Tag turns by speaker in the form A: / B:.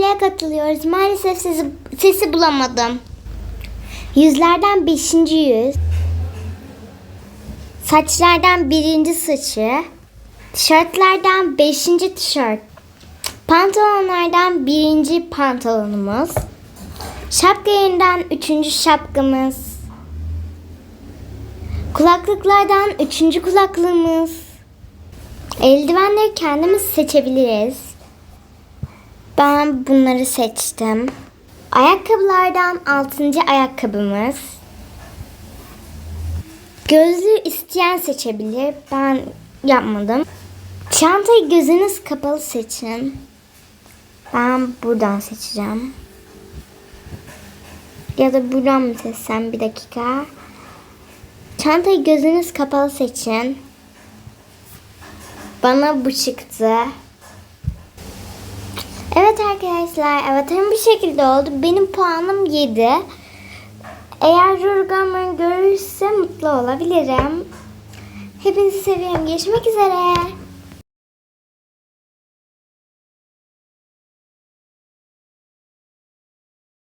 A: etkinliğe katılıyoruz. Maalesef sesi, sesi bulamadım. Yüzlerden beşinci yüz. Saçlardan birinci saçı. Tişörtlerden beşinci tişört. Pantolonlardan birinci pantolonumuz. Şapka yerinden üçüncü şapkamız. Kulaklıklardan üçüncü kulaklığımız. Eldivenleri kendimiz seçebiliriz. Ben bunları seçtim. Ayakkabılardan altıncı ayakkabımız. Gözlüğü isteyen seçebilir. Ben yapmadım. Çantayı gözünüz kapalı seçin. Ben buradan seçeceğim. Ya da buradan mı seçsem bir dakika. Çantayı gözünüz kapalı seçin. Bana bu çıktı. Evet arkadaşlar, avatarım bu şekilde oldu. Benim puanım 7. Eğer Rurgam'ı görürse mutlu olabilirim. Hepinizi seviyorum. Görüşmek üzere.